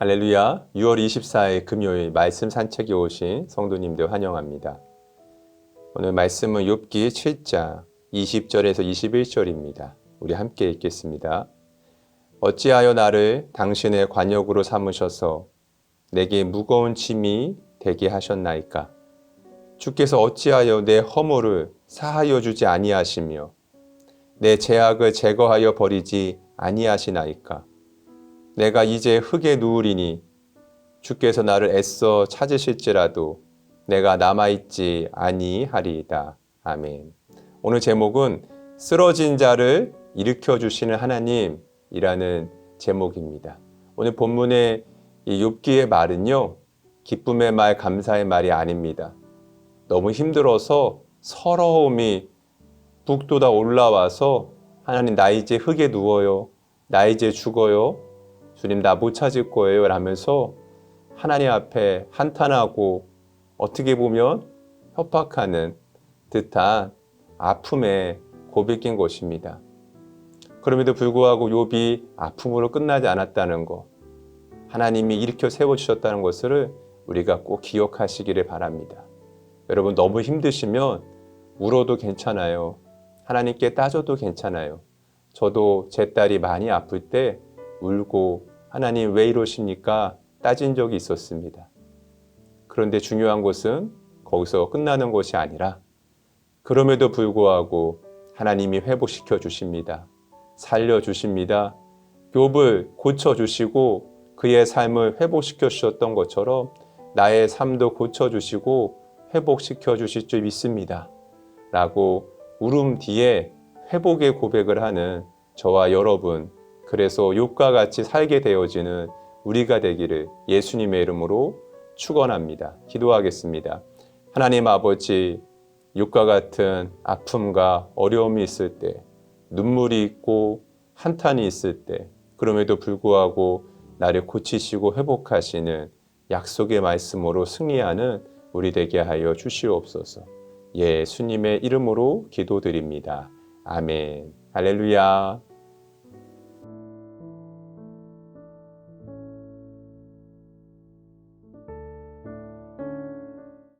할렐루야. 6월 24일 금요일 말씀 산책에 오신 성도님들 환영합니다. 오늘 말씀은 욥기 7장 20절에서 21절입니다. 우리 함께 읽겠습니다. 어찌하여 나를 당신의 관역으로 삼으셔서 내게 무거운 짐이 되게 하셨나이까? 주께서 어찌하여 내 허물을 사하여 주지 아니하시며 내 죄악을 제거하여 버리지 아니하시나이까? 내가 이제 흙에 누우리니 주께서 나를 애써 찾으실지라도 내가 남아있지 아니하리이다. 아멘. 오늘 제목은 쓰러진 자를 일으켜 주시는 하나님이라는 제목입니다. 오늘 본문의 이 욥기의 말은요. 기쁨의 말, 감사의 말이 아닙니다. 너무 힘들어서 서러움이 북돋아 올라와서 하나님 나 이제 흙에 누워요. 나 이제 죽어요. 주님 나 못 찾을 거예요. 라면서 하나님 앞에 한탄하고 어떻게 보면 협박하는 듯한 아픔에 고백인 것입니다. 그럼에도 불구하고 욥이 아픔으로 끝나지 않았다는 것, 하나님이 일으켜 세워 주셨다는 것을 우리가 꼭 기억하시기를 바랍니다. 여러분 너무 힘드시면 울어도 괜찮아요. 하나님께 따져도 괜찮아요. 저도 제 딸이 많이 아플 때 울고 하나님 왜 이러십니까? 따진 적이 있었습니다. 그런데 중요한 것은 거기서 끝나는 것이 아니라 그럼에도 불구하고 하나님이 회복시켜 주십니다. 살려 주십니다. 욥을 고쳐 주시고 그의 삶을 회복시켜 주셨던 것처럼 나의 삶도 고쳐 주시고 회복시켜 주실 줄 믿습니다. 라고 울음 뒤에 회복의 고백을 하는 저와 여러분 그래서 욥과 같이 살게 되어지는 우리가 되기를 예수님의 이름으로 축원합니다. 기도하겠습니다. 하나님 아버지 욥과 같은 아픔과 어려움이 있을 때 눈물이 있고 한탄이 있을 때 그럼에도 불구하고 나를 고치시고 회복하시는 약속의 말씀으로 승리하는 우리 되게 하여 주시옵소서. 예수님의 이름으로 기도드립니다. 아멘. 할렐루야.